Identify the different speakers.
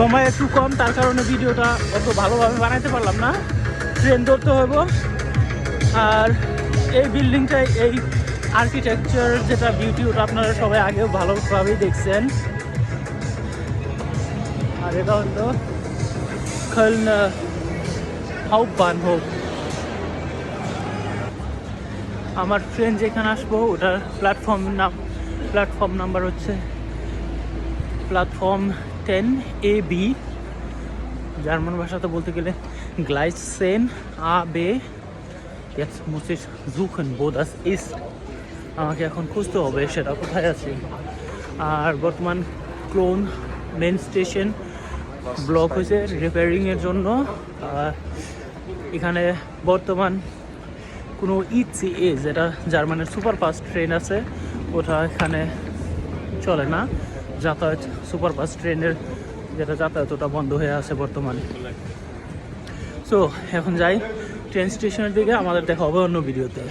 Speaker 1: সময় একটু কম, তার কারণে ভিডিওটা অত ভালোভাবে বানাইতে পারলাম না। ট্রেন ধরতে হইব। আর এই বিল্ডিংটাই এই আর্কিটেকচার যেটা বিউটি ওটা আপনারা সবাই আগেও ভালোভাবেই দেখছেন। আর এটা হলো Köln হোক আমার ট্রেন যেখানে আসব, ওটার প্ল্যাটফর্ম নাম প্ল্যাটফর্ম নাম্বার হচ্ছে platform ten A B German ভাষাতে বলতে গেলে গ্লাইসেন আ বে jetzt muss ich suchen আমাকে এখন খুঁজতে হবে, সেটা কোথায় আছে। আর বর্তমান ক্লোন মেন স্টেশন ব্লক হয়েছে রিপেয়ারিংয়ের জন্য। এখানে বর্তমান কোনো ইসিএ যেটা জার্মানের সুপারফাস্ট ট্রেন আছে, ওটা এখানে চলে না। যাতায়াত, সুপারফাস্ট ট্রেনের যেটা যাতায়াত ওটা বন্ধ হয়ে আছে বর্তমানে। সো এখন যাই ট্রেন স্টেশনের দিকে, আমাদের দেখা হবে অন্য ভিডিওতে